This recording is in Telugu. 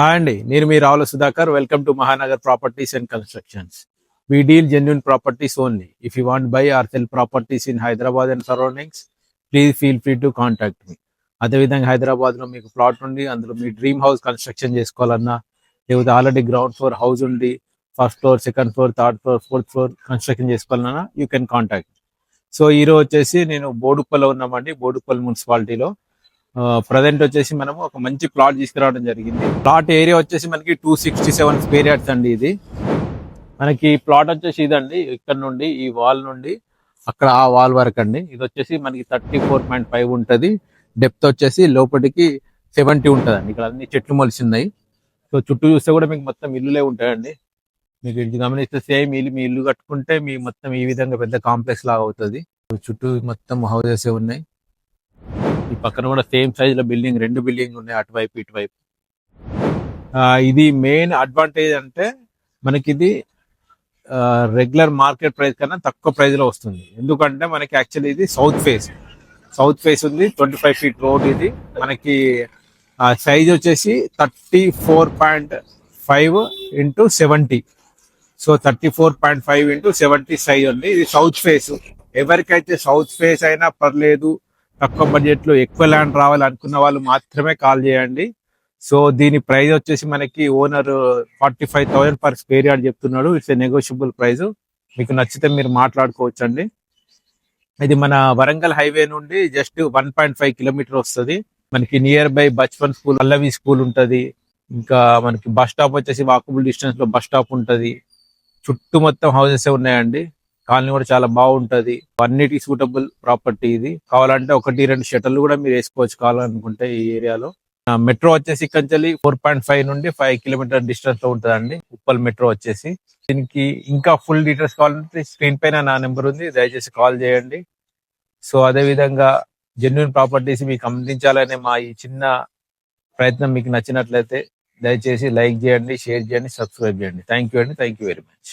హాయ్ అండి నేను మీ Ravula Sudhakar. Welcome to Mahanagar properties and constructions we deal genuine properties only if you want buy or sell properties in Hyderabad and surroundings please feel free to contact me అదేవిధంగా హైదరాబాద్లో మీకు ప్లాట్ ఉండి అందులో మీ డ్రీమ్ హౌస్ కన్స్ట్రక్షన్ చేసుకోవాలన్నా లేకపోతే ఆల్రెడీ గ్రౌండ్ ఫ్లోర్ హౌస్ ఉండి first floor second floor third floor fourth floor construction చేసుకోవాలన్నా యూ కెన్ కాంటాక్ట్ సో ఈ రోజు వచ్చేసి నేను బోడుప్పల్లో ఉన్నామండి బోడుప్పల్ మున్సిపాలిటీలో. ప్రజెంట్ వచ్చేసి మనము ఒక మంచి ప్లాట్ తీసుకురావడం జరిగింది. ప్లాట్ ఏరియా వచ్చేసి మనకి two sixty seven square yards అండి ఇది. మనకి ప్లాట్ వచ్చేసి ఇదండి ఇక్కడ నుండి ఈ వాల్ నుండి అక్కడ ఆ వాల్ వరకు అండి. ఇది వచ్చేసి మనకి థర్టీ ఫోర్ పాయింట్ ఫైవ్ ఉంటుంది. డెప్త్ వచ్చేసి లోపలికి సెవెంటీ ఉంటుంది అండి ఇక్కడ అన్ని చెట్లు మొలిసిన్నాయి సో చుట్టూ చూస్తే కూడా మీకు మొత్తం ఇల్లులే ఉంటాయండి. మీకు ఇంటి గమనిస్తే సేమ్ ఇల్లు మీ ఇల్లు కట్టుకుంటే మీ మొత్తం ఈ విధంగా పెద్ద కాంప్లెక్స్ లాగా అవుతుంది. చుట్టూ మొత్తం హౌసెస్ ఉన్నాయి. పక్కన కూడా సేమ్ సైజ్లో బిల్డింగ్ రెండు బిల్డింగ్ ఉన్నాయి అటువైపు ఇటువైపు. ఇది మెయిన్ అడ్వాంటేజ్ అంటే మనకి ఇది రెగ్యులర్ మార్కెట్ ప్రైస్ కన్నా తక్కువ ప్రైస్లో వస్తుంది. ఎందుకంటే మనకి యాక్చువల్లీ ఇది సౌత్ ఫేస్ సౌత్ ఫేస్ ఉంది ట్వంటీ ఫైవ్ ఫీట్ రోడ్ ఇది. మనకి సైజ్ వచ్చేసి thirty four point five into seventy so thirty four point five into seventy size ఉంది. ఇది సౌత్ ఫేస్ ఎవరికైతే సౌత్ ఫేస్ అయినా పర్లేదు తక్కువ బడ్జెట్లో ఎక్కువ ల్యాండ్ రావాలి అనుకున్న వాళ్ళు మాత్రమే కాల్ చేయండి. సో దీని ప్రైస్ వచ్చేసి మనకి owner forty five thousand per square yard చెప్తున్నాడు. ఇట్స్ ఏ నెగోషియబుల్ ప్రైస్ మీకు నచ్చితే మీరు మాట్లాడుకోవచ్చు అండి ఇది మన వరంగల్ హైవే నుండి just one point five kilometer వస్తుంది. మనకి near by Bachpan school Pallavi school ఉంటది. ఇంకా మనకి బస్ స్టాప్ వచ్చేసి వాకబుల్ డిస్టెన్స్లో బస్ స్టాప్ ఉంటది. చుట్టూ మొత్తం హౌసెస్ ఉన్నాయండి? కాలనీ కూడా చాలా బాగుంటది. అన్నిటి సూటబుల్ ప్రాపర్టీ ఇది. కావాలంటే ఒకటి రెండు షటర్లు కూడా మీరు వేసుకోవచ్చు కావాలనుకుంటే ఈ ఏరియాలో. మెట్రో వచ్చేసి కంచెలి ఫోర్ పాయింట్ ఫైవ్ నుండి ఫైవ్ కిలోమీటర్ డిస్టెన్స్లో ఉంటుందండి. ఉప్పల్ మెట్రో వచ్చేసి. దీనికి ఇంకా ఫుల్ డీటెయిల్స్ కావాలంటే స్క్రీన్ పైన నా నెంబర్ ఉంది. దయచేసి కాల్ చేయండి. సో అదే విధంగా జెన్యున్ ప్రాపర్టీస్ మీకు అందించాలనే మా ఈ చిన్న ప్రయత్నం మీకు నచ్చినట్లయితే దయచేసి లైక్ చేయండి షేర్ చేయండి సబ్స్క్రైబ్ చేయండి. థ్యాంక్ యూ అండి. Thank you very much